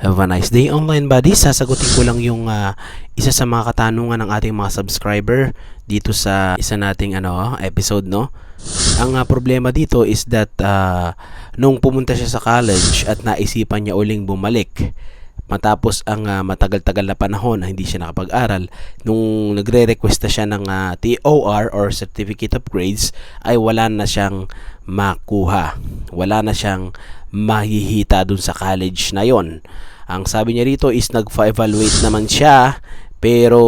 Have a nice day online buddies. Sasagutin ko lang yung ah, isa sa mga katanungan ng ating mga subscriber dito sa isa nating ano episode no. Ang ah, problema dito is that ah, nung pumunta siya sa college at naisipan niya uling bumalik matapos ang ah, matagal-tagal na panahon na hindi siya nakapag-aral nung nagre-request na siya ng ah, TOR or Certificate of Grades ay wala na siyang makuha wala na siyang mahihita dun sa college na yon ang sabi niya rito is nagfa-evaluate naman siya pero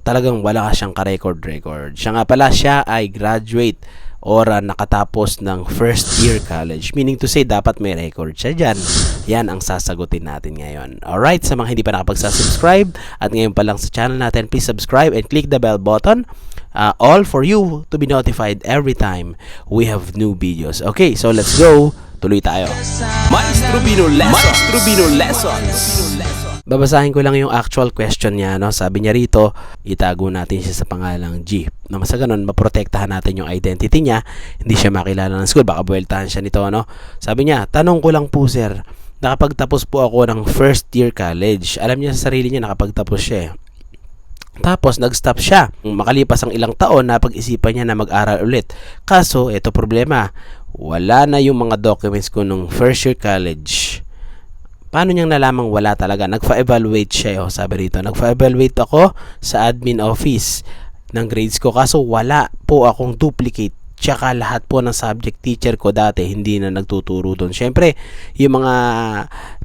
talagang wala siyang ka-record record siya nga pala siya ay graduate or ah, nakatapos ng first year college. Meaning to say, dapat may record siya dyan. Yan ang sasagutin natin ngayon. Alright, sa mga hindi pa nakapagsa-subscribe at ngayon pa lang sa channel natin, please subscribe and click the bell button. uh, all for you to be notified every time we have new videos. Okay, so let's go. Tuloy tayo. Maestro Bino Lessons. Maestro Bino Lessons. Babasahin ko lang yung actual question niya. No? Sabi niya rito, itago natin siya sa pangalang G. Na sa ganun, maprotektahan natin yung identity niya. Hindi siya makilala ng school. Baka buweltahan siya nito. No? Sabi niya, tanong ko lang po sir, nakapagtapos po ako ng first year college. Alam niya sa sarili niya nakapagtapos siya eh. Tapos nag-stop siya. Makalipas ang ilang taon, napag-isipan niya na mag-aral ulit. Kaso, ito problema. Wala na yung mga documents ko nung first year college. Paano niyang nalamang wala talaga? Nagfa-evaluate siya. Oh, sabi rito, nagfa-evaluate ako sa admin office ng grades ko. Kaso wala po akong duplicate. Tsaka lahat po ng subject teacher ko dati hindi na nagtuturo doon. Siyempre, yung mga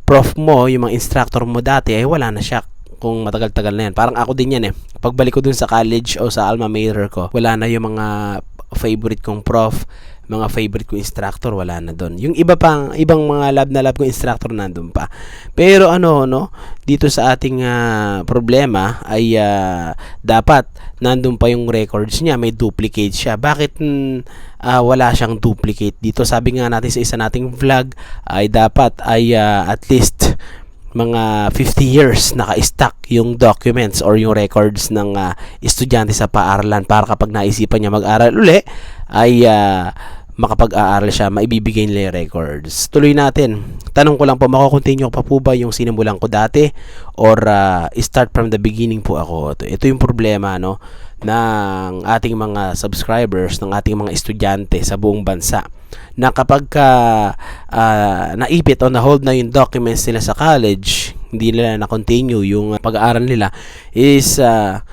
prof mo, yung mga instructor mo dati ay wala na siya kung matagal-tagal na yan. Parang ako din yan eh. Pagbalik ko dun sa college o sa alma mater ko, wala na yung mga favorite kong prof, mga favorite kong instructor, wala na doon. Yung iba pang, ibang mga lab na lab kong instructor nandun pa. Pero ano, no, dito sa ating ah, problema ay ah, dapat nandun pa yung records niya, may duplicate siya. Bakit mm, ah, wala siyang duplicate dito? Sabi nga natin sa isa nating vlog ay dapat ay ah, at least mga 50 years naka-stack yung documents or yung records ng ah, estudyante sa paaralan para kapag naisipan niya mag-aral uli ay ah, makapag-aaral siya, maibibigay nila yung records. Tuloy natin. Tanong ko lang po, makakontinue pa po ba yung sinimulan ko dati or ah, start from the beginning po ako? Ito, yung problema no ng ating mga subscribers, ng ating mga estudyante sa buong bansa na kapag ka, ah, naipit o na-hold na yung documents nila sa college, hindi nila na-continue yung pag-aaral nila is ah,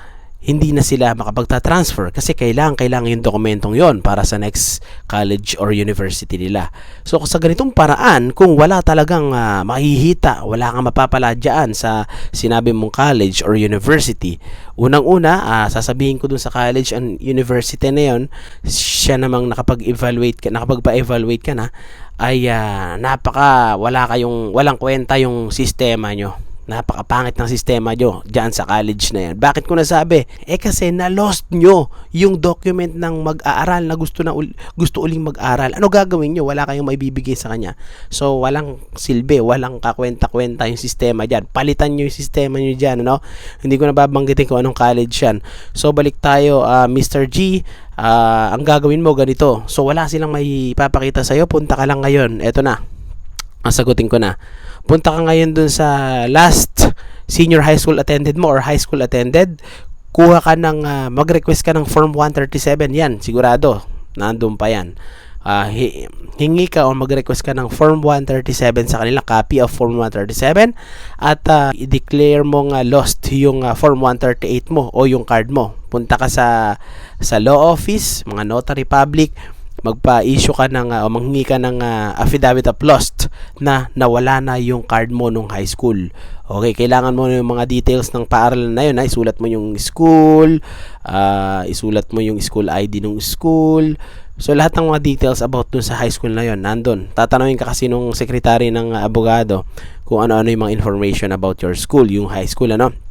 hindi na sila makapagta-transfer kasi kailangan kailangan yung dokumentong yon para sa next college or university nila. So sa ganitong paraan, kung wala talagang ah, makihita, wala kang mapapala dyan sa sinabi mong college or university, unang-una, ah, sasabihin ko dun sa college and university na yon, siya namang nakapag-evaluate ka, nakapagpa-evaluate ka na, ay ah, napaka wala kayong walang kwenta yung sistema nyo napakapangit ng sistema nyo dyan sa college na yan. Bakit ko nasabi? Eh kasi na-lost nyo yung document ng mag-aaral na gusto na ul- gusto uling mag-aral. Ano gagawin nyo? Wala kayong maibibigay sa kanya. So, walang silbi, walang kakwenta-kwenta yung sistema dyan. Palitan nyo yung sistema nyo dyan, ano? Hindi ko nababanggitin kung anong college yan. So, balik tayo, ah, Mr. G, ah, ang gagawin mo ganito. So, wala silang may papakita sa'yo. Punta ka lang ngayon. Eto na. Sagutin ko na punta ka ngayon dun sa last senior high school attended mo or high school attended, kuha ka ng, ah, mag-request ka ng form 137, yan, sigurado, nandun pa yan. Hi- hingi ka o mag-request ka ng form 137 sa kanila, copy of form 137, at ah, i-declare mo nga lost yung ah, form 138 mo o yung card mo. Punta ka sa, sa law office, mga notary public, magpa-issue ka ng uh, manghingi ka ng uh, affidavit of lost na nawala na yung card mo nung high school. Okay, kailangan mo yung mga details ng paaralan na yun. Ha? Isulat mo yung school, uh, isulat mo yung school ID ng school. So lahat ng mga details about dun sa high school na yon nandun. Tatanungin ka kasi nung secretary ng uh, abogado kung ano-ano yung mga information about your school, yung high school ano.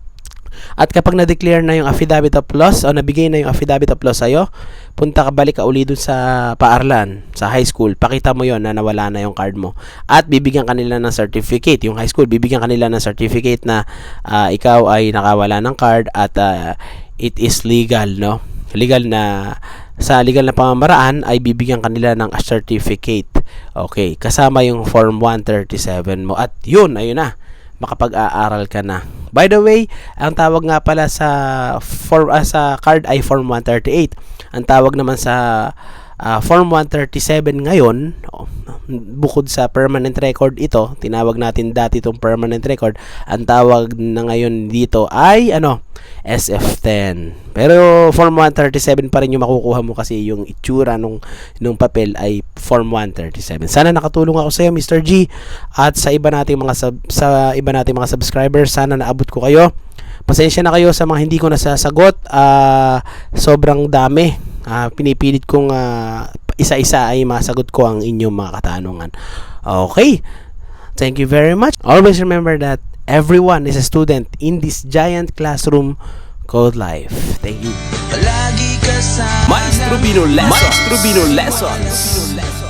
At kapag na-declare na yung affidavit of loss o nabigay na yung affidavit of loss sa'yo, punta ka balik ka uli dun sa paaralan, sa high school. Pakita mo yon na nawala na yung card mo. At bibigyan kanila ng certificate. Yung high school, bibigyan kanila ng certificate na uh, ikaw ay nakawala ng card at uh, it is legal, no? Legal na sa legal na pamamaraan ay bibigyan kanila ng certificate. Okay, kasama yung form 137 mo. At yun, ayun na makapag-aaral ka na. By the way, ang tawag nga pala sa form ah, sa card ay Form 138. Ang tawag naman sa ah, Form 137 ngayon, oh, bukod sa permanent record ito, tinawag natin dati itong permanent record, ang tawag na ngayon dito ay ano, SF10. Pero Form 137 pa rin yung makukuha mo kasi yung itsura nung, nung papel ay Form 137. Sana nakatulong ako sa iyo Mr. G at sa iba nating mga sub, sa iba nating mga subscribers, sana naabot ko kayo. Pasensya na kayo sa mga hindi ko nasasagot. Ah, sobrang dami. Ah, pinipilit kong ah, isa-isa ay masagot ko ang inyong mga katanungan. Okay. Thank you very much. Always remember that everyone is a student in this giant classroom called life. Thank you. Maestro Bino Lesson Maestro Bino Lesson